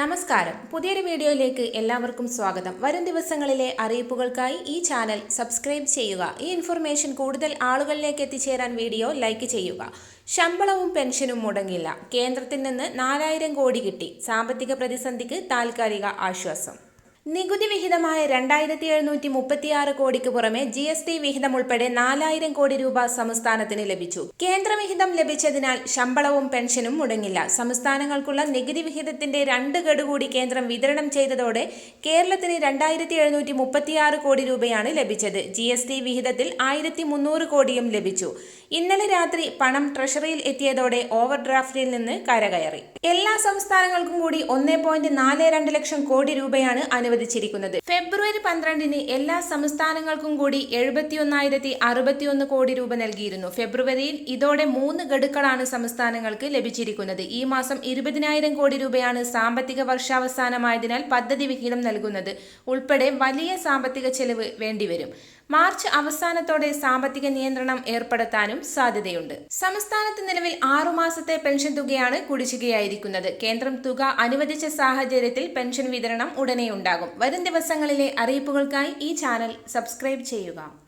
നമസ്കാരം. പുതിയൊരു വീഡിയോയിലേക്ക് എല്ലാവർക്കും സ്വാഗതം. വരും ദിവസങ്ങളിലെ അറിയിപ്പുകൾക്കായി ഈ ചാനൽ സബ്സ്ക്രൈബ് ചെയ്യുക. ഈ ഇൻഫർമേഷൻ കൂടുതൽ ആളുകളിലേക്ക് എത്തിച്ചേരാൻ വീഡിയോ ലൈക്ക് ചെയ്യുക. ശമ്പളവും പെൻഷനും മുടങ്ങില്ല. കേന്ദ്രത്തിൽ നിന്ന് നാലായിരം കോടി കിട്ടി. സാമ്പത്തിക പ്രതിസന്ധിക്ക് താൽക്കാലിക ആശ്വാസം. നികുതി വിഹിതമായ രണ്ടായിരത്തി എഴുന്നൂറ്റി മുപ്പത്തിയാറ് കോടിക്ക് പുറമെ ജി എസ് ടി വിഹിതം ഉൾപ്പെടെ നാലായിരം കോടി രൂപ സംസ്ഥാനത്തിന് ലഭിച്ചു. കേന്ദ്രവിഹിതം ലഭിച്ചതിനാൽ ശമ്പളവും പെൻഷനും മുടങ്ങില്ല. സംസ്ഥാനങ്ങൾക്കുള്ള നികുതി വിഹിതത്തിന്റെ രണ്ട് ഗഡു കൂടി കേന്ദ്രം വിതരണം ചെയ്തതോടെ കേരളത്തിന് രണ്ടായിരത്തി എഴുന്നൂറ്റി മുപ്പത്തിയാറ് കോടി രൂപയാണ് ലഭിച്ചത്. ജി എസ് ടി വിഹിതത്തിൽ ആയിരത്തി മുന്നൂറ് കോടിയും ലഭിച്ചു. ഇന്നലെ രാത്രി പണം ട്രഷറിയിൽ എത്തിയതോടെ ഓവർ ഡ്രാഫ്റ്റിൽ നിന്ന് കരകയറി. എല്ലാ സംസ്ഥാനങ്ങൾക്കും കൂടി ഒന്നേ ലക്ഷം കോടി രൂപയാണ് അനുവദിച്ചിരിക്കുന്നത്. ഫെബ്രുവരി പന്ത്രണ്ടിന് എല്ലാ സംസ്ഥാനങ്ങൾക്കും കൂടി എഴുപത്തിയൊന്നായിരത്തി അറുപത്തിയൊന്ന് കോടി രൂപ നൽകിയിരുന്നു. ഫെബ്രുവരിയിൽ ഇതോടെ മൂന്ന് ഗഡുക്കളാണ് സംസ്ഥാനങ്ങൾക്ക് ലഭിച്ചിരിക്കുന്നത്. ഈ മാസം ഇരുപതിനായിരം കോടി രൂപയാണ് സാമ്പത്തിക വർഷാവസാനമായതിനാൽ പദ്ധതി വിഹിതം നൽകുന്നത് ഉൾപ്പെടെ വലിയ സാമ്പത്തിക ചെലവ് വേണ്ടിവരും. മാർച്ച് അവസാനത്തോടെ സാമ്പത്തിക നിയന്ത്രണം ഏർപ്പെടുത്താനും സാധ്യതയുണ്ട്. സംസ്ഥാനത്ത് നിലവിൽ ആറുമാസത്തെ പെൻഷൻ തുകയാണ് കുടിശ്ശികയായിരിക്കുന്നത്. കേന്ദ്രം തുക അനുവദിച്ച സാഹചര്യത്തിൽ പെൻഷൻ വിതരണം ഉടനെ ഉണ്ടാകും. വരും ദിവസങ്ങളിലെ അറിയിപ്പുകൾക്കായി ഈ ചാനൽ സബ്സ്ക്രൈബ് ചെയ്യുക.